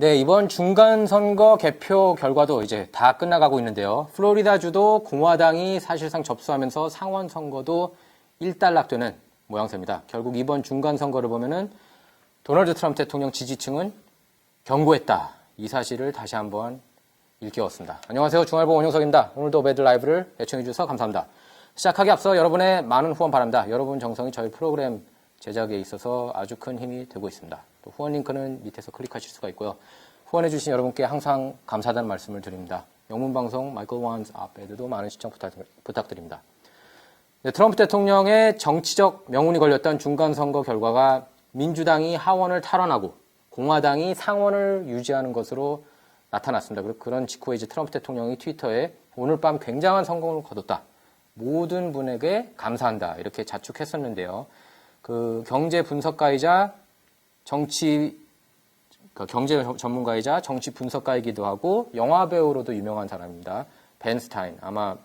네, 이번 중간 선거 개표 결과도 이제 다 끝나가고 있는데요. 플로리다주도 공화당이 사실상 접수하면서 상원 선거도 일단락되는 모양새입니다. 결국 이번 중간 선거를 보면은 도널드 트럼프 대통령 지지층은 경고했다. 이 사실을 다시 한번 일깨웠습니다. 안녕하세요. 중알보 원영석입니다. 오늘도 배드 라이브를 애청해주셔서 감사합니다. 시작하기 앞서 여러분의 많은 후원 바랍니다. 여러분 정성이 저희 프로그램 제작에 있어서 아주 큰 힘이 되고 있습니다. 또 후원 링크는 밑에서 클릭하실 수가 있고요. 후원해주신 여러분께 항상 감사하다는 말씀을 드립니다. 영문방송 마이클 원스 앞에도 많은 시청 부탁, 부탁 드립니다. 네, 트럼프 대통령의 정치적 명운이 걸렸던 중간선거 결과가 민주당이 하원을 탈환하고 공화당이 상원을 유지하는 것으로 나타났습니다. 그리고 그런 직후에 이제 트럼프 대통령이 트위터에 오늘 밤 굉장한 성공을 거뒀다. 모든 분에게 감사한다. 이렇게 자축했었는데요. 그 경제 분석가이자 정치 그 경제 전문가이자 정치 분석가이기도 하고 영화 배우로도 유명한 사람입니다. 벤 스타인. 아마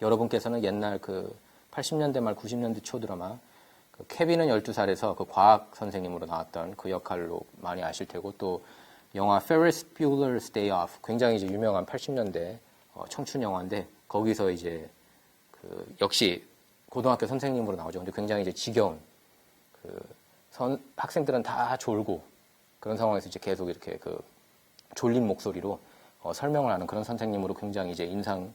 여러분께서는 옛날 그 80년대 말 90년대 초 드라마 그 케빈은 12살에서 그 과학 선생님으로 나왔던 그 역할로 많이 아실 테고 또 영화 Ferris Bueller's Day Off 굉장히 이제 유명한 80년대 어, 청춘 영화인데 거기서 이제 그 역시 고등학교 선생님으로 나오죠. 근데 굉장히 이제 지겨운 그 선, 학생들은 다 졸고 그런 상황에서 이제 계속 이렇게 그 졸린 목소리로 어, 설명을 하는 그런 선생님으로 굉장히 이제 인상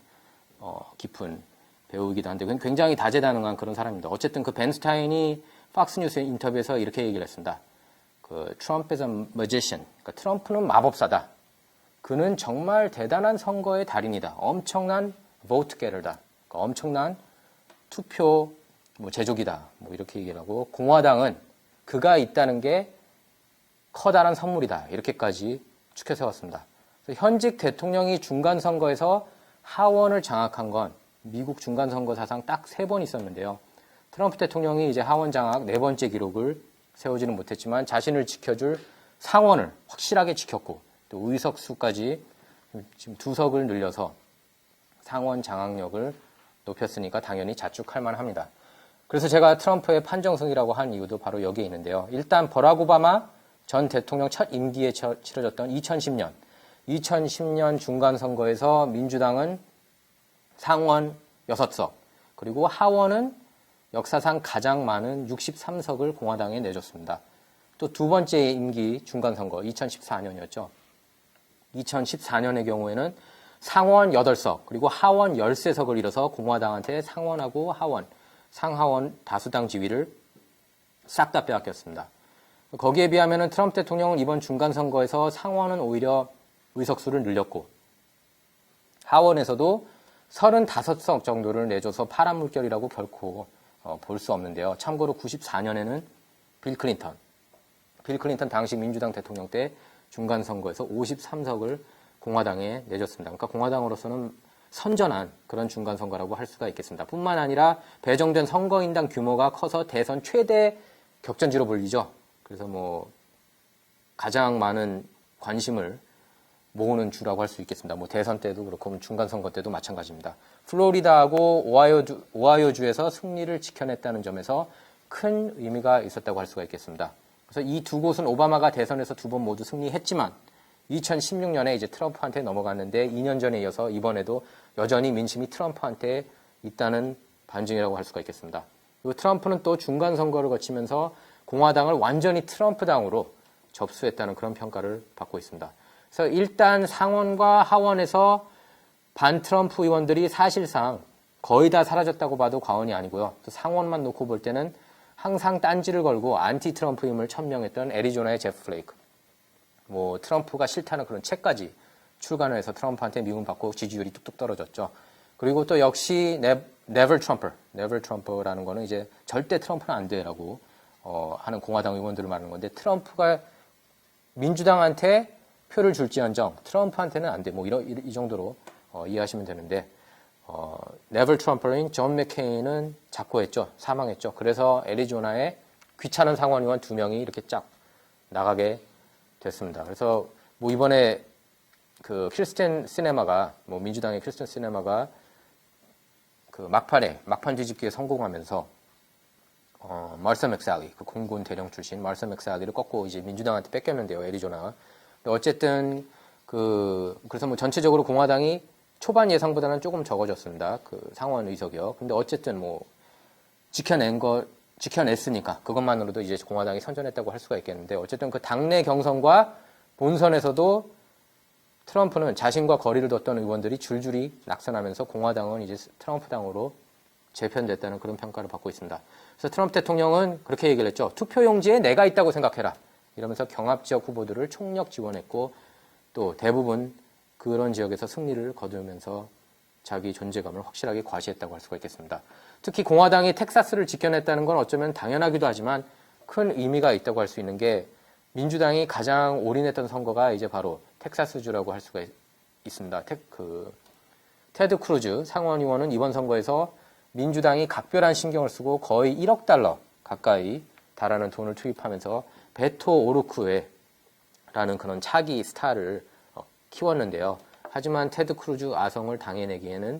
어, 깊은 배우이기도 한데 굉장히 다재다능한 그런 사람입니다. 어쨌든 그 벤스타인이 팍스뉴스 인터뷰에서 이렇게 얘기를 했습니다. 그 트럼프 is a magician. 그러니까 트럼프는 마법사다. 그는 정말 대단한 선거의 달인이다. 엄청난 vote getter다. 그러니까 엄청난 투표 뭐 제조기다. 뭐 이렇게 얘기를 하고 공화당은 그가 있다는 게 커다란 선물이다. 이렇게까지 축해 세웠습니다. 현직 대통령이 중간 선거에서 하원을 장악한 건 미국 중간 선거 사상 딱 세 번 있었는데요. 트럼프 대통령이 이제 하원 장악 네 번째 기록을 세우지는 못했지만 자신을 지켜줄 상원을 확실하게 지켰고 또 의석 수까지 지금 두 석을 늘려서 상원 장악력을 높였으니까 당연히 자축할 만합니다. 그래서 제가 트럼프의 판정승이라고 한 이유도 바로 여기에 있는데요. 일단 버락 오바마 전 대통령 첫 임기에 치러졌던 2010년 2010년 중간 선거에서 민주당은 상원 6석 그리고 하원은 역사상 가장 많은 63석을 공화당에 내줬습니다. 또 두 번째 임기 중간 선거 2014년이었죠. 2014년의 경우에는 상원 8석 그리고 하원 13석을 잃어서 공화당한테 상원하고 하원, 상하원 다수당 지위를 싹 다 빼앗겼습니다. 거기에 비하면 트럼프 대통령은 이번 중간 선거에서 상원은 오히려 의석수를 늘렸고 하원에서도 35석 정도를 내줘서 파란 물결이라고 결코 어, 볼 수 없는데요. 참고로 94년에는 빌 클린턴, 빌 클린턴 당시 민주당 대통령 때 중간 선거에서 53석을 공화당에 내줬습니다. 그러니까 공화당으로서는 선전한 그런 중간 선거라고 할 수가 있겠습니다. 뿐만 아니라 배정된 선거인당 규모가 커서 대선 최대 격전지로 불리죠. 그래서 뭐 가장 많은 관심을 모으는 주라고 할 수 있겠습니다. 뭐 대선 때도 그렇고 중간 선거 때도 마찬가지입니다. 플로리다하고 오하이오주, 오하이오주에서 승리를 지켜냈다는 점에서 큰 의미가 있었다고 할 수가 있겠습니다. 그래서 이 두 곳은 오바마가 대선에서 두 번 모두 승리했지만 2016년에 이제 트럼프한테 넘어갔는데 2년 전에 이어서 이번에도 여전히 민심이 트럼프한테 있다는 반증이라고 할 수가 있겠습니다. 그리고 트럼프는 또 중간 선거를 거치면서 공화당을 완전히 트럼프당으로 접수했다는 그런 평가를 받고 있습니다. 그래서 일단 상원과 하원에서 반 트럼프 의원들이 사실상 거의 다 사라졌다고 봐도 과언이 아니고요. 또 상원만 놓고 볼 때는 항상 딴지를 걸고 안티 트럼프임을 천명했던 애리조나의 제프 플레이크. 뭐 트럼프가 싫다는 그런 책까지 출간을 해서 트럼프한테 미움 받고 지지율이 뚝뚝 떨어졌죠. 그리고 또 역시 네, never Trumper, never Trump라는 거는 이제 절대 트럼프는 안 돼라고 어, 하는 공화당 의원들을 말하는 건데 트럼프가 민주당한테 표를 줄지언정 트럼프한테는 안 돼. 뭐 이런 이 정도로 어, 이해하시면 되는데 어, 네벌 트럼프인 존 맥케인은 작고했죠. 사망했죠. 그래서 애리조나에 귀찮은 상원 의원 두 명이 이렇게 쫙 나가게 됐습니다. 그래서 뭐 이번에 그 크리스텐 시네마가 뭐 민주당의 크리스텐 시네마가 그 막판에 막판 뒤집기에 성공하면서 어, 말서 맥살리 그 공군 대령 출신 말서 맥살리를 꺾고 이제 민주당한테 뺏겼는데요. 애리조나 근데 어쨌든 그 그래서 뭐 전체적으로 공화당이 초반 예상보다는 조금 적어졌습니다. 그 상원 의석이요. 근데 어쨌든 뭐 지켜낸 거 지켜냈으니까 그것만으로도 이제 공화당이 선전했다고 할 수가 있겠는데 어쨌든 그 당내 경선과 본선에서도 트럼프는 자신과 거리를 뒀던 의원들이 줄줄이 낙선하면서 공화당은 이제 트럼프 당으로 재편됐다는 그런 평가를 받고 있습니다. 그래서 트럼프 대통령은 그렇게 얘기를 했죠. 투표용지에 내가 있다고 생각해라. 이러면서 경합 지역 후보들을 총력 지원했고 또 대부분 그런 지역에서 승리를 거두면서 자기 존재감을 확실하게 과시했다고 할 수가 있겠습니다. 특히 공화당이 텍사스를 지켜냈다는 건 어쩌면 당연하기도 하지만 큰 의미가 있다고 할 수 있는 게 민주당이 가장 올인했던 선거가 이제 바로 텍사스주라고 할 수가 있, 습니다 테, 그, 테드 크루즈 상원 의원은 이번 선거에서 민주당이 각별한 신경을 쓰고 거의 1억 달러 가까이 달하는 돈을 투입하면서 베토 오르쿠에라는 그런 차기 스타를 어, 키웠는데요. 하지만 테드 크루즈 아성을 당해내기에는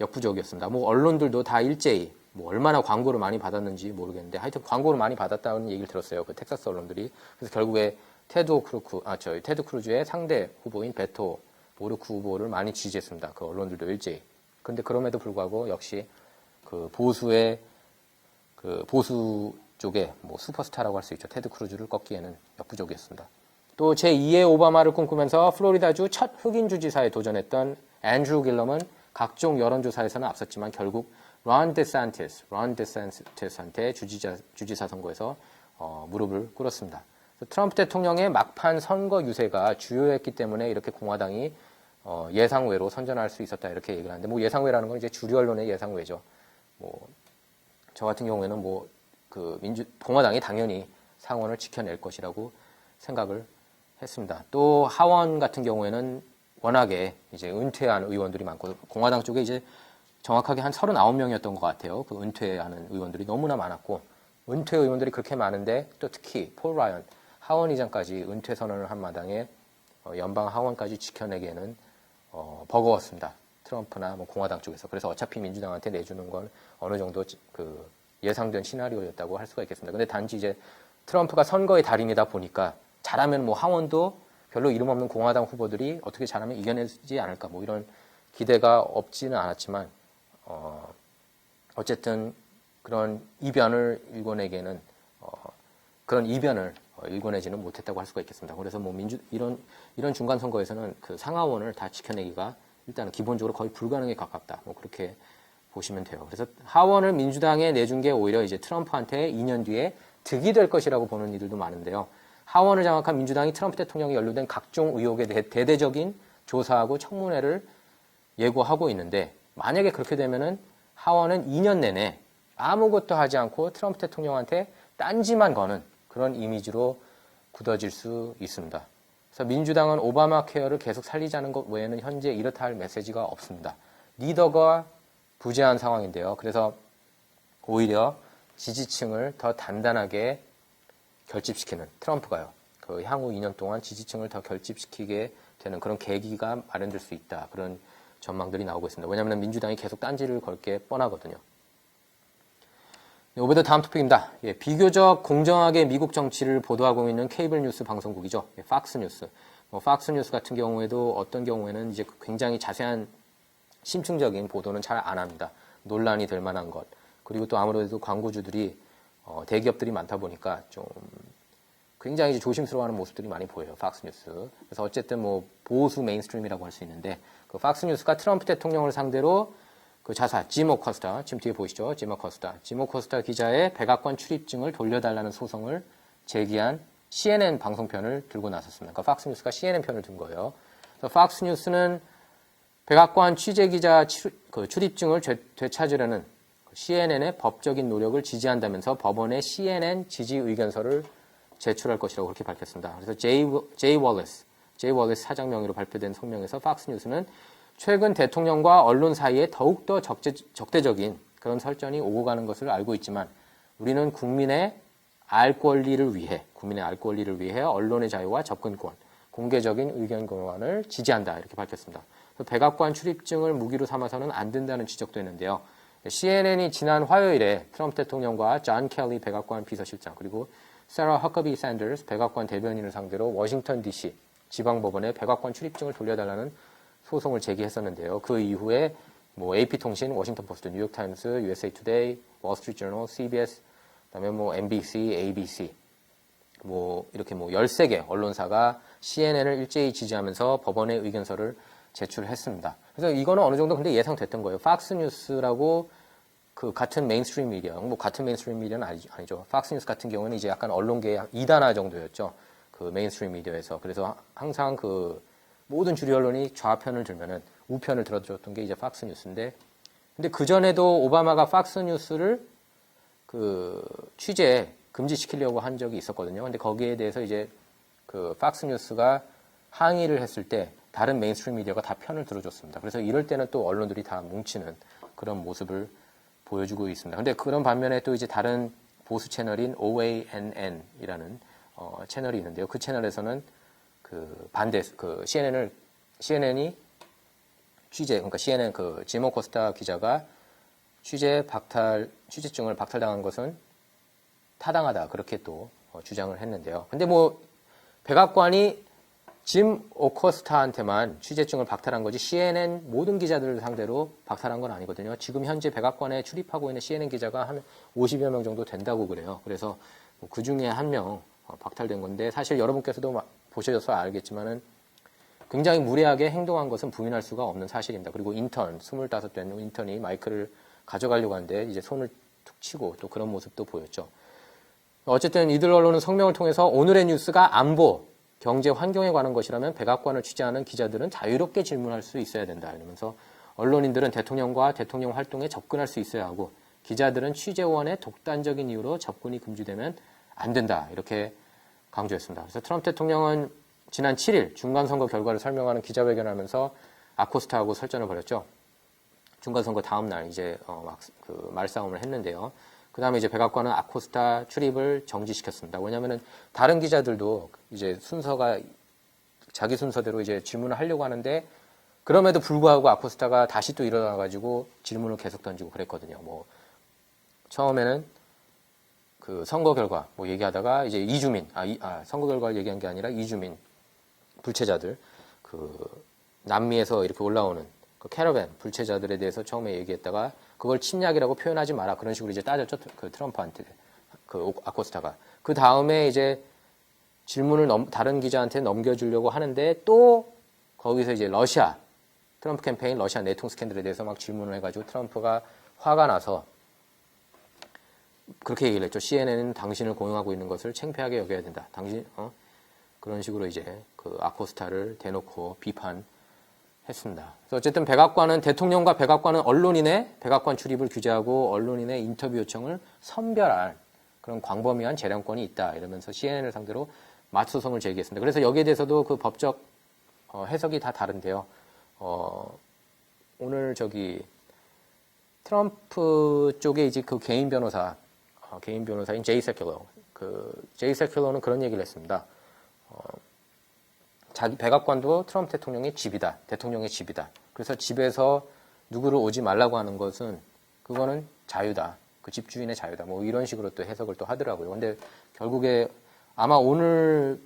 역부족이었습니다. 뭐 언론들도 다 일제히 뭐 얼마나 광고를 많이 받았는지 모르겠는데 하여튼 광고를 많이 받았다는 얘기를 들었어요. 그 텍사스 언론들이. 그래서 결국에 테드 크루크 아 저희 테드 크루즈의 상대 후보인 베토 오르쿠 후보를 많이 지지했습니다. 그 언론들도 일제히. 근데 그럼에도 불구하고 역시 그 보수의 그 보수 쪽에 뭐 슈퍼스타라고 할 수 있죠. 테드 크루즈를 꺾기에는 역부족이었습니다. 또 제2의 오바마를 꿈꾸면서 플로리다주 첫 흑인 주지사에 도전했던 앤드루 길럼은 각종 여론조사에서는 앞섰지만 결국 론 데산티스, 론 데산티스한테 주지사, 주지사 선거에서 어, 무릎을 꿇었습니다. 트럼프 대통령의 막판 선거 유세가 주요했기 때문에 이렇게 공화당이 어, 예상외로 선전할 수 있었다 이렇게 얘기를 하는데 뭐 예상외라는 건 이제 주류 언론의 예상외죠. 뭐 저 같은 경우에는 뭐 그 민주 공화당이 당연히 상원을 지켜낼 것이라고 생각을 했습니다. 또 하원 같은 경우에는 워낙에 이제 은퇴한 의원들이 많고 공화당 쪽에 이제 정확하게 한 39명이었던 것 같아요. 그 은퇴하는 의원들이 너무나 많았고 은퇴 의원들이 그렇게 많은데 또 특히 폴 라이언 하원 의장까지 은퇴 선언을 한 마당에 어, 연방 하원까지 지켜내기에는 어, 버거웠습니다. 트럼프나 뭐 공화당 쪽에서 그래서 어차피 민주당한테 내주는 건 어느 정도 그 예상된 시나리오였다고 할 수가 있겠습니다. 근데 단지 이제 트럼프가 선거의 달인이다 보니까 잘하면 뭐 하원도 별로 이름 없는 공화당 후보들이 어떻게 잘하면 이겨내지 않을까 뭐 이런 기대가 없지는 않았지만 어 어쨌든 그런 이변을 일궈내기에는 어 그런 이변을 어, 일궈내지는 못했다고 할 수가 있겠습니다. 그래서 뭐 민주 이런 이런 중간 선거에서는 그 상하원을 다 지켜내기가 일단은 기본적으로 거의 불가능에 가깝다. 뭐 그렇게 보시면 돼요. 그래서 하원을 민주당에 내준 게 오히려 이제 트럼프한테 2년 뒤에 득이 될 것이라고 보는 이들도 많은데요. 하원을 장악한 민주당이 트럼프 대통령이 연루된 각종 의혹에 대해 대대적인 조사하고 청문회를 예고하고 있는데 만약에 그렇게 되면은 하원은 2년 내내 아무것도 하지 않고 트럼프 대통령한테 딴지만 거는 그런 이미지로 굳어질 수 있습니다. 그래서 민주당은 오바마 케어를 계속 살리자는 것 외에는 현재 이렇다 할 메시지가 없습니다. 리더가 부재한 상황인데요. 그래서 오히려 지지층을 더 단단하게 결집시키는 트럼프가요. 그 향후 2년 동안 지지층을 더 결집시키게 되는 그런 계기가 마련될 수 있다. 그런 전망들이 나오고 있습니다. 왜냐하면 민주당이 계속 딴지를 걸 게 뻔하거든요. 네, 오베드 다음 토픽입니다. 예, 비교적 공정하게 미국 정치를 보도하고 있는 케이블 뉴스 방송국이죠. 예, 팍스 뉴스. 뭐, 팍스 뉴스 같은 경우에도 어떤 경우에는 이제 굉장히 자세한 심층적인 보도는 잘 안 합니다. 논란이 될 만한 것. 그리고 또 아무래도 광고주들이 어, 대기업들이 많다 보니까 좀 굉장히 조심스러워하는 모습들이 많이 보여요. 팍스 뉴스. 그래서 어쨌든 뭐 보수 메인스트림이라고 할 수 있는데 그 팍스 뉴스가 트럼프 대통령을 상대로 그 자사 지모 커스타 지금 뒤에 보이시죠? 지모 커스타 지모 커스타 기자의 백악관 출입증을 돌려달라는 소송을 제기한 CNN 방송편을 들고 나섰습니다. 그러니까 팍스 뉴스가 CNN 편을 든 거예요. 그래서 팍스 뉴스는 백악관 취재 기자 그 출입증을 되찾으려는 CNN의 법적인 노력을 지지한다면서 법원에 CNN 지지 의견서를 제출할 것이라고 그렇게 밝혔습니다. 그래서 제이, 제이 월레스, 제이 월레스 사장 명의로 발표된 성명에서 팍스뉴스는 최근 대통령과 언론 사이에 더욱더 적재, 적대적인 그런 설전이 오고 가는 것을 알고 있지만 우리는 국민의 알 권리를 위해, 국민의 알 권리를 위해 언론의 자유와 접근권, 공개적인 의견 공유을 지지한다. 이렇게 밝혔습니다. 백악관 출입증을 무기로 삼아서는 안 된다는 지적도 했는데요. CNN이 지난 화요일에 트럼프 대통령과 존 켈리 백악관 비서실장 그리고 세라 허커비 샌더스 백악관 대변인을 상대로 워싱턴 DC 지방법원에 백악관 출입증을 돌려달라는 소송을 제기했었는데요. 그 이후에 뭐 AP통신, 워싱턴포스트, 뉴욕타임스, USA 투데이, 월스트리트저널, CBS, 그다음에 뭐 MBC, ABC 뭐 이렇게 뭐 13개 언론사가 CNN을 일제히 지지하면서 법원에 의견서를 제출했습니다. 그래서 이거는 어느 정도 근데 예상됐던 거예요. 팍스뉴스라고 그 같은 메인스트림 미디어, 뭐 같은 메인스트림 미디어는 아니, 아니죠. 팍스뉴스 같은 경우는 이제 약간 언론계의 2단화 정도였죠. 그 메인스트림 미디어에서. 그래서 항상 그 모든 주류 언론이 좌편을 들면은 우편을 들어줬던 게 이제 팍스뉴스인데 근데 그전에도 오바마가 팍스뉴스를 그 취재 금지시키려고 한 적이 있었거든요. 근데 거기에 대해서 이제 그 팍스뉴스가 항의를 했을 때 다른 메인스트림 미디어가 다 편을 들어줬습니다. 그래서 이럴 때는 또 언론들이 다 뭉치는 그런 모습을 보여주고 있습니다. 근데 그런 반면에 또 이제 다른 보수 채널인 OANN이라는 어, 채널이 있는데요. 그 채널에서는 그 반대 그 CNN을 CNN이 취재 그러니까 CNN 그 지모 코스타 기자가 취재 박탈 취재증을 박탈당한 것은 타당하다 그렇게 또 어, 주장을 했는데요. 근데 뭐 백악관이 짐 오코스타한테만 취재증을 박탈한 거지 CNN 모든 기자들을 상대로 박탈한 건 아니거든요. 지금 현재 백악관에 출입하고 있는 CNN 기자가 한 50여 명 정도 된다고 그래요. 그래서 뭐그 중에 한명 어, 박탈된 건데 사실 여러분께서도 보셔서 알겠지만은 굉장히 무례하게 행동한 것은 부인할 수가 없는 사실입니다. 그리고 인턴, 25된 인턴이 마이크를 가져가려고 하는데 이제 손을 툭 치고 또 그런 모습도 보였죠. 어쨌든 이들 언론은 성명을 통해서 오늘의 뉴스가 안보, 경제 환경에 관한 것이라면 백악관을 취재하는 기자들은 자유롭게 질문할 수 있어야 된다. 이러면서 언론인들은 대통령과 대통령 활동에 접근할 수 있어야 하고 기자들은 취재원의 독단적인 이유로 접근이 금지되면 안 된다. 이렇게 강조했습니다. 그래서 트럼프 대통령은 지난 7일 중간선거 결과를 설명하는 기자회견을 하면서 아코스타하고 설전을 벌였죠. 중간선거 다음 날 이제 어, 막 그 말싸움을 했는데요. 그 다음에 이제 백악관은 아코스타 출입을 정지시켰습니다. 왜냐면은 다른 기자들도 이제 순서가 자기 순서대로 이제 질문을 하려고 하는데 그럼에도 불구하고 아코스타가 다시 또 일어나가지고 질문을 계속 던지고 그랬거든요. 뭐 처음에는 그 선거 결과 뭐 얘기하다가 이제 이주민 아, 이, 아 선거 결과를 얘기한 게 아니라 이주민 불체자들 그 남미에서 이렇게 올라오는 그 캐러밴 불체자들에 대해서 처음에 얘기했다가 그걸 침략이라고 표현하지 마라 그런 식으로 이제 따졌죠 그 트럼프한테 그 아코스타가 그 다음에 이제 질문을 넘, 다른 기자한테 넘겨주려고 하는데 또 거기서 이제 러시아 트럼프 캠페인 러시아 내통 스캔들에 대해서 막 질문을 해가지고 트럼프가 화가 나서 그렇게 얘기를 했죠. CNN은 당신을 고용하고 있는 것을 창피하게 여겨야 된다. 당신 어? 그런 식으로 이제 그 아코스타를 대놓고 비판 했습니다. 어쨌든 백악관은 대통령과 백악관은 언론인의 백악관 출입을 규제하고 언론인의 인터뷰 요청을 선별할 그런 광범위한 재량권이 있다 이러면서 CNN을 상대로 맞소송을 제기했습니다. 그래서 여기에 대해서도 그 법적 어, 해석이 다 다른데요. 어, 오늘 저기 트럼프 쪽에 이제 그 개인 변호사 어, 개인 변호사인 제이 세킬러 그 제이 세킬러는 그런 얘기를 했습니다. 어, 자기 백악관도 트럼프 대통령의 집이다. 대통령의 집이다. 그래서 집에서 누구를 오지 말라고 하는 것은 그거는 자유다. 그 집주인의 자유다. 뭐 이런 식으로 또 해석을 또 하더라고요. 근데 결국에 아마 오늘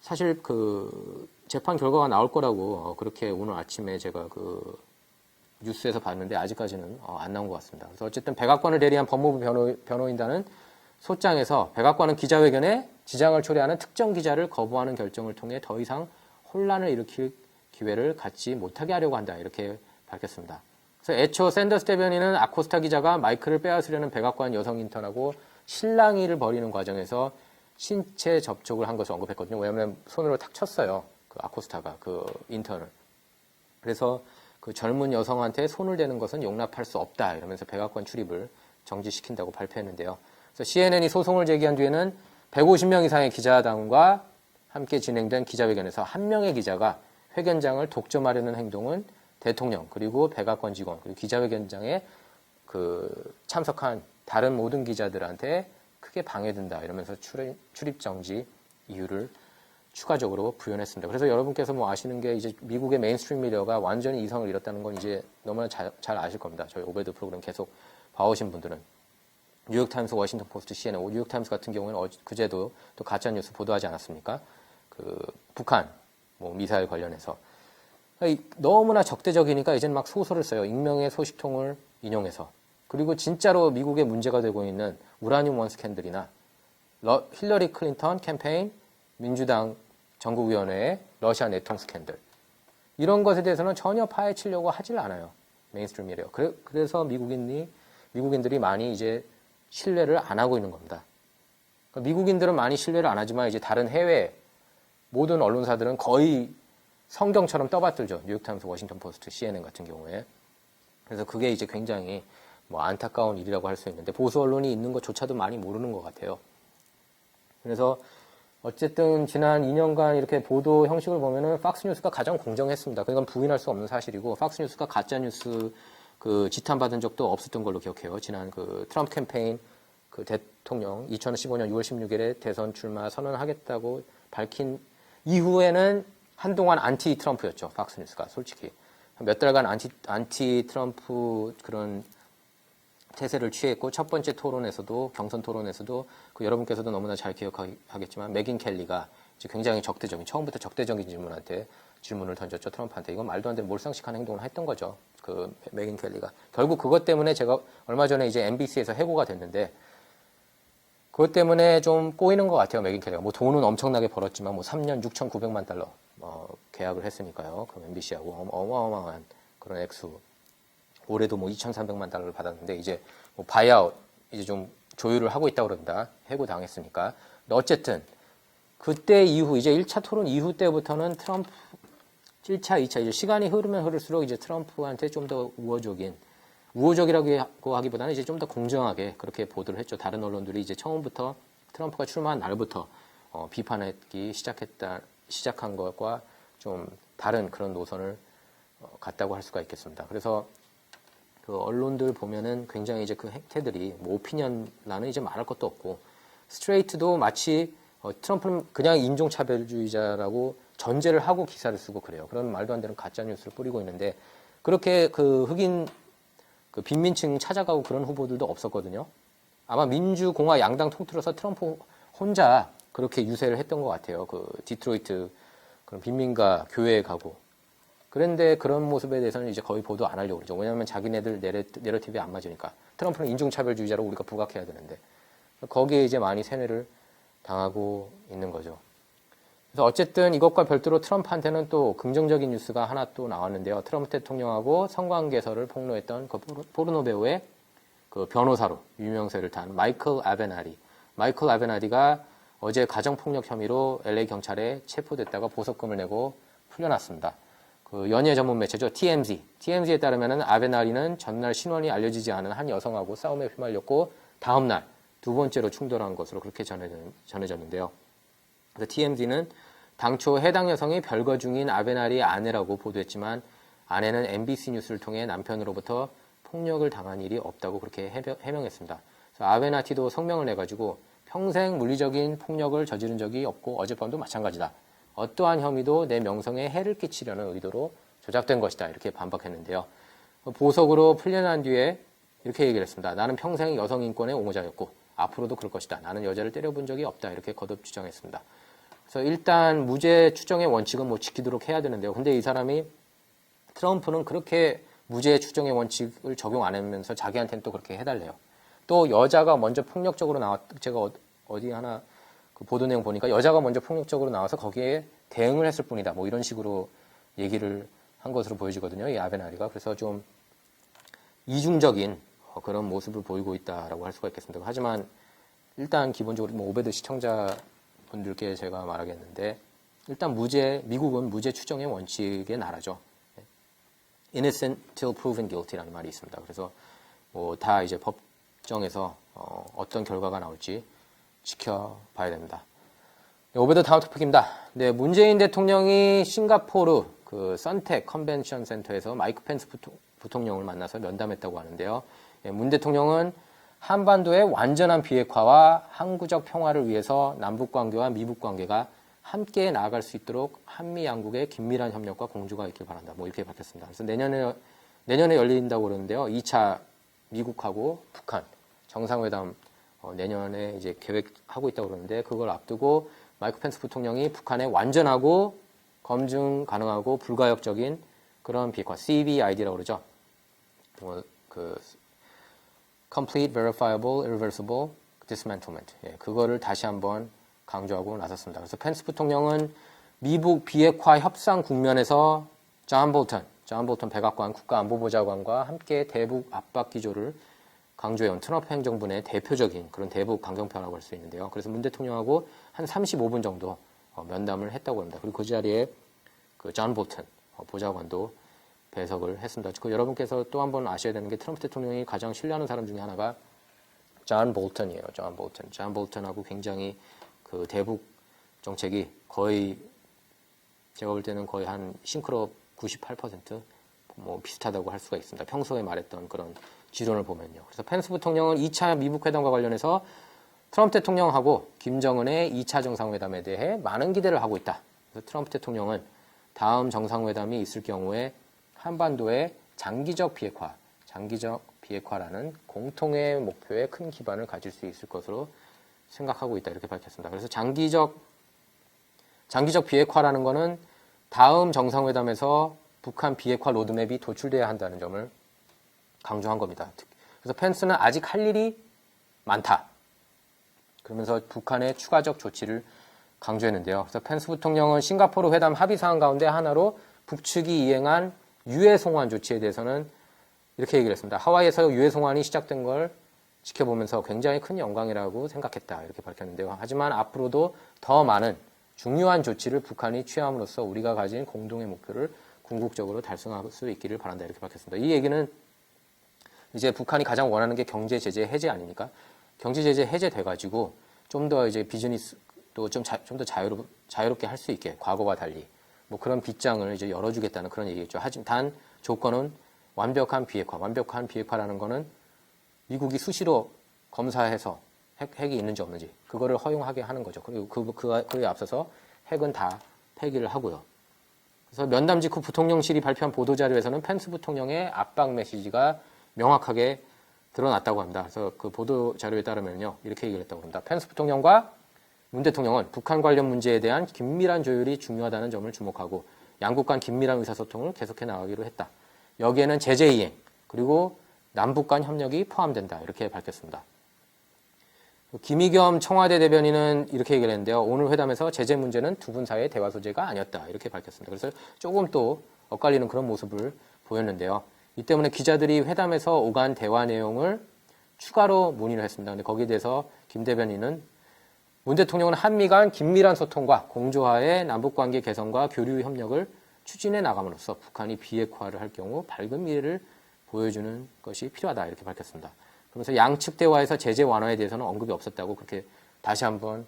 사실 그 재판 결과가 나올 거라고 어, 그렇게 오늘 아침에 제가 그 뉴스에서 봤는데 아직까지는 어, 안 나온 것 같습니다. 그래서 어쨌든 백악관을 대리한 법무부 변호, 변호인단은 소장에서 백악관은 기자회견에 지장을 초래하는 특정 기자를 거부하는 결정을 통해 더 이상 혼란을 일으킬 기회를 갖지 못하게 하려고 한다. 이렇게 밝혔습니다. 그래서 애초 샌더스 대변인은 아코스타 기자가 마이크를 빼앗으려는 백악관 여성 인턴하고 실랑이를 벌이는 과정에서 신체 접촉을 한 것을 언급했거든요. 왜냐하면 손으로 탁 쳤어요. 그 아코스타가 그 인턴을. 그래서 그 젊은 여성한테 손을 대는 것은 용납할 수 없다. 이러면서 백악관 출입을 정지시킨다고 발표했는데요. 그래서 CNN이 소송을 제기한 뒤에는 150명 이상의 기자단과 함께 진행된 기자회견에서 한 명의 기자가 회견장을 독점하려는 행동은 대통령 그리고 백악관 직원 그리고 기자회견장에 그 참석한 다른 모든 기자들한테 크게 방해된다 이러면서 출입, 출입 정지 이유를 추가적으로 부연했습니다. 그래서 여러분께서 뭐 아시는 게 이제 미국의 메인스트림 미디어가 완전히 이성을 잃었다는 건 이제 너무나 잘, 잘 아실 겁니다. 저희 오베드 프로그램 계속 봐오신 분들은. 뉴욕타임스, 워싱턴 포스트, CNN, 뉴욕타임스 같은 경우에는 어, 그제도 또 가짜 뉴스 보도하지 않았습니까? 그 북한, 뭐 미사일 관련해서 너무나 적대적이니까 이제는 막 소설을 써요. 익명의 소식통을 인용해서 그리고 진짜로 미국의 문제가 되고 있는 우라늄 원 스캔들이나 러- 힐러리 클린턴 캠페인 민주당 전국위원회의 러시아 내통 스캔들 이런 것에 대해서는 전혀 파헤치려고 하질 않아요. 메인스트림 미디어. 그래, 그래서 미국인이, 미국인들이 많이 이제 신뢰를 안 하고 있는 겁니다. 그러니까 미국인들은 많이 신뢰를 안 하지만 이제 다른 해외 모든 언론사들은 거의 성경처럼 떠받들죠. 뉴욕타임스, 워싱턴 포스트, CNN 같은 경우에. 그래서 그게 이제 굉장히 뭐 안타까운 일이라고 할 수 있는데 보수 언론이 있는 것조차도 많이 모르는 것 같아요. 그래서 어쨌든 지난 2년간 이렇게 보도 형식을 보면은 팍스뉴스가 가장 공정했습니다. 그건 부인할 수 없는 사실이고 팍스뉴스가 가짜뉴스 그 지탄받은 적도 없었던 걸로 기억해요. 지난 그 트럼프 캠페인 그 대통령 2015년 6월 16일에 대선 출마 선언하겠다고 밝힌 이후에는 한동안 안티 트럼프였죠. 팍스뉴스가 솔직히 몇 달간 안티 안티 트럼프 그런 태세를 취했고 첫 번째 토론에서도 경선 토론에서도 그 여러분께서도 너무나 잘 기억하겠지만 맥인 켈리가 굉장히 적대적인 처음부터 적대적인 질문한테 질문을 던졌죠 트럼프한테. 이건 말도 안 되는 몰상식한 행동을 했던 거죠 그 맥인 켈리가. 결국 그것 때문에 제가 얼마 전에 이제 MBC에서 해고가 됐는데 그것 때문에 좀 꼬이는 것 같아요 맥인 켈리가. 뭐 돈은 엄청나게 벌었지만 뭐 3년 6,900만 달러 어, 계약을 했으니까요. 그럼 MBC하고 어마- 어마어마한 그런 액수. 올해도 뭐 2,300만 달러를 받았는데 이제 뭐 바이아웃 이제 좀 조율을 하고 있다고 그런다. 해고 당했으니까. 근데 어쨌든 그때 이후 이제 1차 토론 이후 때부터는 트럼프 1차, 2차 이제 시간이 흐르면 흐를수록 이제 트럼프한테 좀 더 우호적인 우호적이라고 하기보다는 이제 좀 더 공정하게 그렇게 보도를 했죠. 다른 언론들이 이제 처음부터 트럼프가 출마한 날부터 어, 비판하기 시작했다 시작한 것과 좀 다른 그런 노선을 어, 갔다고 할 수가 있겠습니다. 그래서 그 언론들 보면은 굉장히 이제 그 행태들이 뭐 오피니언라는 이제 말할 것도 없고 스트레이트도 마치 어, 트럼프는 그냥 인종차별주의자라고 전제를 하고 기사를 쓰고 그래요. 그런 말도 안 되는 가짜 뉴스를 뿌리고 있는데 그렇게 그 흑인 그 빈민층 찾아가고 그런 후보들도 없었거든요. 아마 민주공화 양당 통틀어서 트럼프 혼자 그렇게 유세를 했던 것 같아요. 그 디트로이트 그런 빈민가 교회에 가고 그런데 그런 모습에 대해서는 이제 거의 보도 안 하려고 그러죠. 왜냐하면 자기네들 내레, 내러티브에 안 맞으니까. 트럼프는 인종차별주의자로 우리가 부각해야 되는데. 거기에 이제 많이 세뇌를 당하고 있는 거죠. 그래서 어쨌든 이것과 별도로 트럼프한테는 또 긍정적인 뉴스가 하나 또 나왔는데요. 트럼프 대통령하고 성관계설을 폭로했던 그 포르- 포르노 배우의 그 변호사로 유명세를 탄 마이클 아베나리. 마이클 아베나리가 어제 가정폭력 혐의로 LA 경찰에 체포됐다가 보석금을 내고 풀려났습니다. 그 연예 전문 매체죠. TMZ. TMZ에 따르면은 아베나리는 전날 신원이 알려지지 않은 한 여성하고 싸움에 휘말렸고 다음날 두 번째로 충돌한 것으로 그렇게 전해졌는데요. 그래서 TMZ는 당초 해당 여성이 별거 중인 아베나리의 아내라고 보도했지만 아내는 MBC 뉴스를 통해 남편으로부터 폭력을 당한 일이 없다고 그렇게 해명- 해명했습니다. 아베나티도 성명을 내가지고 평생 물리적인 폭력을 저지른 적이 없고 어젯밤도 마찬가지다. 어떠한 혐의도 내 명성에 해를 끼치려는 의도로 조작된 것이다. 이렇게 반박했는데요. 보석으로 풀려난 뒤에 이렇게 얘기를 했습니다. 나는 평생 여성 인권의 옹호자였고 앞으로도 그럴 것이다. 나는 여자를 때려본 적이 없다. 이렇게 거듭 주장했습니다. 그래서 일단 무죄 추정의 원칙은 뭐 지키도록 해야 되는데요. 근데 이 사람이 트럼프는 그렇게 무죄 추정의 원칙을 적용 안 하면서 자기한테는 또 그렇게 해달래요. 또 여자가 먼저 폭력적으로 나왔, 제가 어- 어디 하나 그 보도 내용 보니까 여자가 먼저 폭력적으로 나와서 거기에 대응을 했을 뿐이다. 뭐 이런 식으로 얘기를 한 것으로 보여지거든요. 이 아베나리가. 그래서 좀 이중적인 어, 그런 모습을 보이고 있다라고 할 수가 있겠습니다. 하지만 일단 기본적으로 뭐 오베드 시청자 분들께 제가 말하겠는데 일단 무죄 미국은 무죄 추정의 원칙의 나라죠. innocent till proven guilty라는 말이 있습니다. 그래서 뭐 다 이제 법정에서 어, 떤 결과가 나올지 지켜봐야 됩니다. 네, 오베드 다음 토픽입니다. 네, 문재인 대통령이 싱가포르 그 선택 컨벤션 센터에서 마이크 펜스 부통, 부통령을 만나서 면담했다고 하는데요. 예, 문 대통령은 한반도의 완전한 비핵화와 항구적 평화를 위해서 남북 관계와 미북 관계가 함께 나아갈 수 있도록 한미 양국의 긴밀한 협력과 공조가 있길 바란다. 뭐 이렇게 밝혔습니다. 그래서 내년에 내년에 열린다고 그러는데요. 2차 미국하고 북한 정상회담 어, 내년에 이제 계획하고 있다고 그러는데 그걸 앞두고 마이크 펜스 부통령이 북한의 완전하고 검증 가능하고 불가역적인 그런 비핵화, CVID라고 그러죠. 뭐, 그 Complete Verifiable Irreversible Dismantlement. 예, 그거를 다시 한번 강조하고 나섰습니다. 그래서 펜스 부통령은 미국 비핵화 협상 국면에서 존 볼턴, 존 볼턴 백악관 국가안보보좌관과 함께 대북 압박 기조를 강조해온 트럼프 행정부 내 대표적인 그런 대북 강경파라고 할 수 있는데요. 그래서 문 대통령하고 한 35분 정도 어, 면담을 했다고 합니다. 그리고 그 자리에 그존 볼턴 어, 보좌관도 배석을 했습니다. 그 여러분께서 또 한 번 아셔야 되는 게 트럼프 대통령이 가장 신뢰하는 사람 중에 하나가 존 볼턴이에요. 존 볼턴. 존 볼턴하고 굉장히 그 대북 정책이 거의 제가 볼 때는 거의 한 싱크로 98%뭐 비슷하다고 할 수가 있습니다. 평소에 말했던 그런 지론을 보면요. 그래서 펜스 부통령은 2차 미국 회담과 관련해서 트럼프 대통령하고 김정은의 2차 정상회담에 대해 많은 기대를 하고 있다. 그래서 트럼프 대통령은 다음 정상회담이 있을 경우에 한반도의 장기적 비핵화, 장기적 비핵화라는 공통의 목표에 큰 기반을 가질 수 있을 것으로 생각하고 있다 이렇게 밝혔습니다. 그래서 장기적 장기적 비핵화라는 것은 다음 정상회담에서 북한 비핵화 로드맵이 도출돼야 한다는 점을 강조한 겁니다. 그래서 펜스는 아직 할 일이 많다. 그러면서 북한의 추가적 조치를 강조했는데요. 그래서 펜스 부통령은 싱가포르 회담 합의 사항 가운데 하나로 북측이 이행한 유해 송환 조치에 대해서는 이렇게 얘기를 했습니다. 하와이에서 유해 송환이 시작된 걸 지켜보면서 굉장히 큰 영광이라고 생각했다. 이렇게 밝혔는데요. 하지만 앞으로도 더 많은 중요한 조치를 북한이 취함으로써 우리가 가진 공동의 목표를 궁극적으로 달성할 수 있기를 바란다. 이렇게 밝혔습니다. 이 얘기는 이제 북한이 가장 원하는 게 경제 제재 해제 아닙니까? 경제 제재 해제돼 가지고 좀 더 이제 비즈니스도 좀좀 자유롭게 할 수 있게 과거와 달리 뭐 그런 빗장을 이제 열어주겠다는 그런 얘기겠죠. 하지만 단 조건은 완벽한 비핵화. 완벽한 비핵화라는 거는 미국이 수시로 검사해서 핵, 핵이 있는지 없는지 그거를 허용하게 하는 거죠. 그리고 그, 그, 그에 앞서서 핵은 다 폐기를 하고요. 그래서 면담 직후 부통령실이 발표한 보도자료에서는 펜스 부통령의 압박 메시지가 명확하게 드러났다고 합니다. 그래서 그 보도자료에 따르면요. 이렇게 얘기를 했다고 합니다. 펜스 부통령과 문 대통령은 북한 관련 문제에 대한 긴밀한 조율이 중요하다는 점을 주목하고 양국 간 긴밀한 의사소통을 계속해 나가기로 했다. 여기에는 제재 이행 그리고 남북 간 협력이 포함된다. 이렇게 밝혔습니다. 김의겸 청와대 대변인은 이렇게 얘기를 했는데요. 오늘 회담에서 제재 문제는 두 분 사이의 대화 소재가 아니었다. 이렇게 밝혔습니다. 그래서 조금 또 엇갈리는 그런 모습을 보였는데요. 이 때문에 기자들이 회담에서 오간 대화 내용을 추가로 문의를 했습니다. 근데 거기에 대해서 김 대변인은 문 대통령은 한미 간 긴밀한 소통과 공조하에 남북관계 개선과 교류 협력을 추진해 나감으로써 북한이 비핵화를 할 경우 밝은 미래를 보여주는 것이 필요하다 이렇게 밝혔습니다. 그러면서 양측 대화에서 제재 완화에 대해서는 언급이 없었다고 그렇게 다시 한번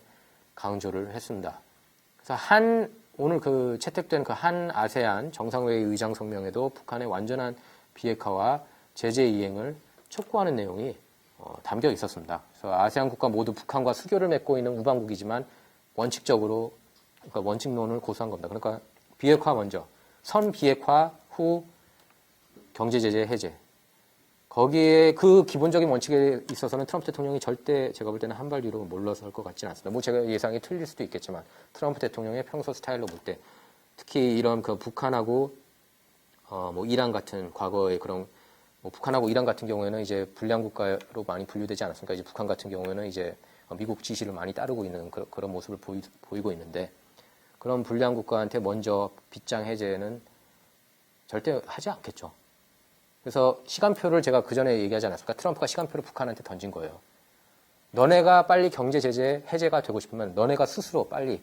강조를 했습니다. 그래서 한 오늘 그 채택된 그 한 아세안 정상회의 의장 성명에도 북한의 완전한 비핵화와 제재 이행을 촉구하는 내용이 어, 담겨 있었습니다. 그래서 아세안 국가 모두 북한과 수교를 맺고 있는 우방국이지만 원칙적으로 그러니까 원칙론을 고수한 겁니다. 그러니까 비핵화 먼저, 선 비핵화 후 경제 제재 해제. 거기에 그 기본적인 원칙에 있어서는 트럼프 대통령이 절대 제가 볼 때는 한 발 뒤로 물러설 것 같지는 않습니다. 뭐 제가 예상이 틀릴 수도 있겠지만 트럼프 대통령의 평소 스타일로 볼 때 특히 이런 그 북한하고 어 뭐 이란 같은 과거의 그런 뭐 북한하고 이란 같은 경우에는 이제 불량 국가로 많이 분류되지 않았습니까? 이제 북한 같은 경우에는 이제 미국 지시를 많이 따르고 있는 그, 런 모습을 보이, 보이고 있는데 그런 불량 국가한테 먼저 빗장 해제는 절대 하지 않겠죠. 그래서 시간표를 제가 그 전에 얘기하지 않았습니까? 트럼프가 시간표를 북한한테 던진 거예요. 너네가 빨리 경제 제재 해제가 되고 싶으면 너네가 스스로 빨리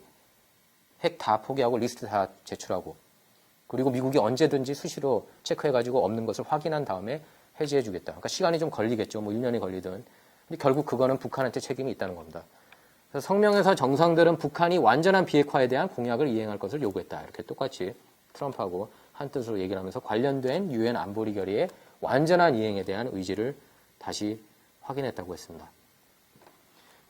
핵 다 포기하고 리스트 다 제출하고 그리고 미국이 언제든지 수시로 체크해가지고 없는 것을 확인한 다음에 해제해주겠다. 그러니까 시간이 좀 걸리겠죠. 뭐 1년이 걸리든. 근데 결국 그거는 북한한테 책임이 있다는 겁니다. 그래서 성명에서 정상들은 북한이 완전한 비핵화에 대한 공약을 이행할 것을 요구했다. 이렇게 똑같이 트럼프하고 한 뜻으로 얘기를 하면서 관련된 유엔 안보리 결의의 완전한 이행에 대한 의지를 다시 확인했다고 했습니다.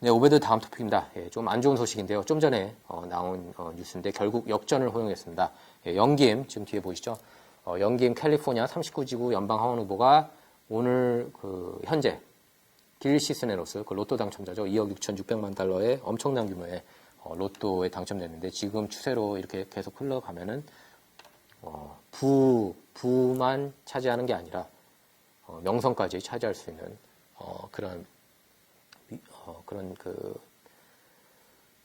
네, 오베드 다음 토픽입니다. 예, 좀 안 좋은 소식인데요. 좀 전에 어, 나온 어, 뉴스인데 결국 역전을 허용했습니다. 예, 영김 지금 뒤에 보이시죠? 어, 영김 캘리포니아 39지구 연방 하원 후보가 오늘 그 현재 길 시스네로스 그 로또 당첨자죠. 2억 6,600만 달러의 엄청난 규모의 어, 로또에 당첨됐는데 지금 추세로 이렇게 계속 흘러가면은 어, 부 부만 차지하는 게 아니라 어, 명성까지 차지할 수 있는 어, 그런 위- 어, 그런 그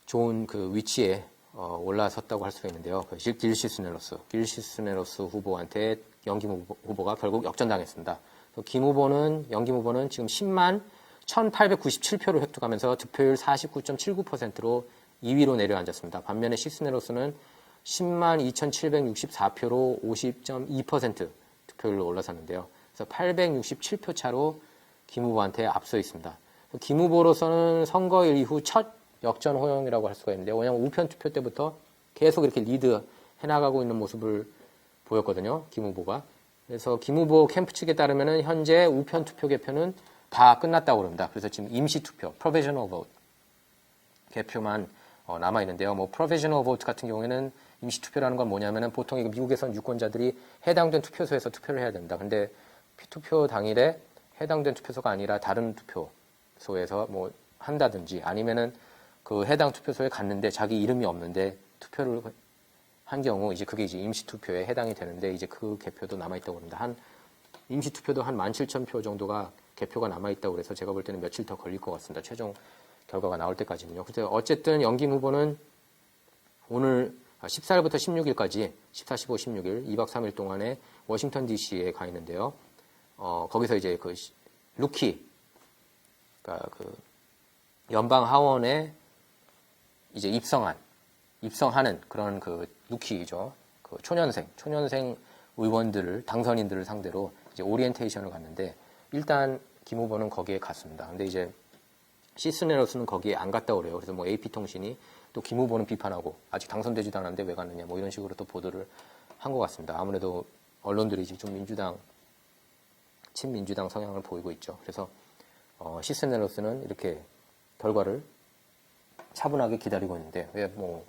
좋은 그 위치에 어, 올라섰다고 할 수가 있는데요. 그 길- 길시스네로스, 길시스네로스 후보한테 후보, 후보가 결국 역전당했습니다. 그래서 김 후보는 영김 후보는 지금 10만 1,897표를 획득하면서 득표율 49.79%로 2위로 내려앉았습니다. 반면에 시스네로스는 10만 2,764표로 50.2% 득표율로 올라섰는데요. 그래서 867표 차로 김 후보한테 앞서 있습니다. 김 후보로서는 선거일 이후 첫 역전 호영이라고 할 수가 있는데 왜냐하면 우편 투표 때부터 계속 이렇게 리드 해나가고 있는 모습을 보였거든요. 김 후보가. 그래서 김 후보 캠프 측에 따르면 현재 우편 투표 개표는 다 끝났다고 그럽니다. 그래서 지금 임시 투표, provisional vote 개표만 어, 남아 있는데요. 뭐 provisional vote 같은 경우에는 임시 투표라는 건 뭐냐면은 보통 이거 미국에선 유권자들이 해당된 투표소에서 투표를 해야 된다. 근데 투표 당일에 해당된 투표소가 아니라 다른 투표소에서 뭐 한다든지 아니면은 그 해당 투표소에 갔는데 자기 이름이 없는데 투표를 한 경우 이제 그게 이제 임시 투표에 해당이 되는데 이제 그 개표도 남아 있다고 합니다. 한 임시 투표도 한 17,000표 정도가 개표가 남아 있다고 그래서 제가 볼 때는 며칠 더 걸릴 것 같습니다. 최종 결과가 나올 때까지는요. 그래서 어쨌든 영김 후보는 오늘 14일부터 16일까지 14, 15, 16일 2박 3일 동안에 워싱턴 DC에 가 있는데요. 어, 거기서 이제 그 시- 루키, 그러니까 그 연방 하원에 이제 입성한, 입성하는 그런 그 루키죠. 그 초년생, 초년생 의원들을, 당선인들을 상대로 이제 오리엔테이션을 갔는데 일단 김 후보는 거기에 갔습니다. 근데 이제 시스네로스는 거기에 안 갔다 그래요. 그래서 뭐 AP통신이 또 김 후보는 비판하고 아직 당선되지도 않았는데 왜 갔느냐 뭐 이런 식으로 또 보도를 한 것 같습니다. 아무래도 언론들이 이제 좀 민주당, 친민주당 성향을 보이고 있죠. 그래서 어, 시스네로스는 이렇게 결과를 차분하게 기다리고 있는데 왜 뭐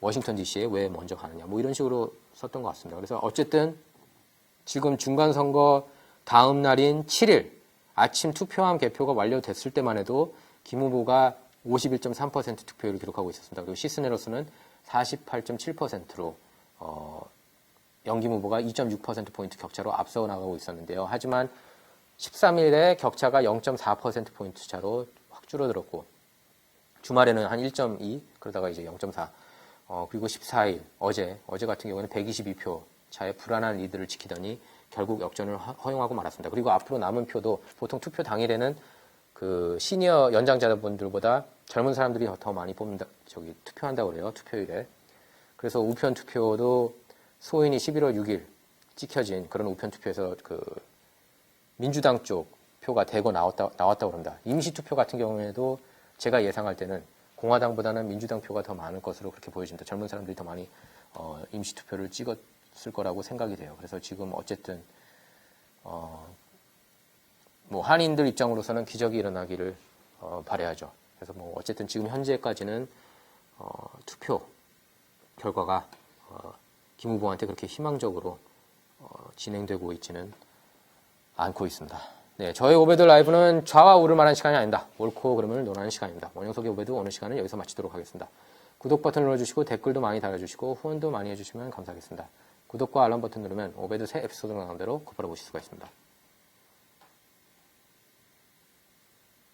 워싱턴 DC에 왜 먼저 가느냐 뭐 이런 식으로 썼던 것 같습니다. 그래서 어쨌든 지금 중간 선거 다음 날인 7일 아침 투표함 개표가 완료됐을 때만 해도 김 후보가 51.3% 득표율을 기록하고 있었습니다. 그리고 시스네로스는 48.7%로 어, 영김 후보가 2.6% 포인트 격차로 앞서 나가고 있었는데요. 하지만 13일에 격차가 0.4% 포인트 차로 확 줄어들었고 주말에는 한 1.2 그러다가 이제 0.4 어, 그리고 14일 어제 어제 같은 경우에는 122표 차의 불안한 리드를 지키더니 결국 역전을 허- 허용하고 말았습니다. 그리고 앞으로 남은 표도 보통 투표 당일에는 그 시니어 연장자분들보다 젊은 사람들이 더- 더 많이 뽑는다 저기 투표한다고 그래요 투표일에 그래서 우편 투표도 소인이 11월 6일 찍혀진 그런 우편 투표에서 그 민주당 쪽 표가 대거 나왔다 나왔다고 합니다. 임시 투표 같은 경우에도 제가 예상할 때는 공화당보다는 민주당 표가 더 많을 것으로 그렇게 보여집니다. 젊은 사람들이 더 많이 어, 임시 투표를 찍었을 거라고 생각이 돼요. 그래서 지금 어쨌든 어, 뭐 한인들 입장으로서는 기적이 일어나기를 어, 바래야죠. 그래서 뭐 어쨌든 지금 현재까지는 어, 투표 결과가 어, 김 후보한테 그렇게 희망적으로 어, 진행되고 있지는 않고 있습니다. 네, 저희 오베드 라이브는 좌와 우를 말하는 시간이 아닙니다. 옳고 그름을 논하는 시간입니다. 원영석의 오베드 오늘 시간은 여기서 마치도록 하겠습니다. 구독 버튼 눌러주시고 댓글도 많이 달아주시고 후원도 많이 해주시면 감사하겠습니다. 구독과 알람 버튼 누르면 오베드 새 에피소드가 나온 대로 곧바로 보실 수가 있습니다.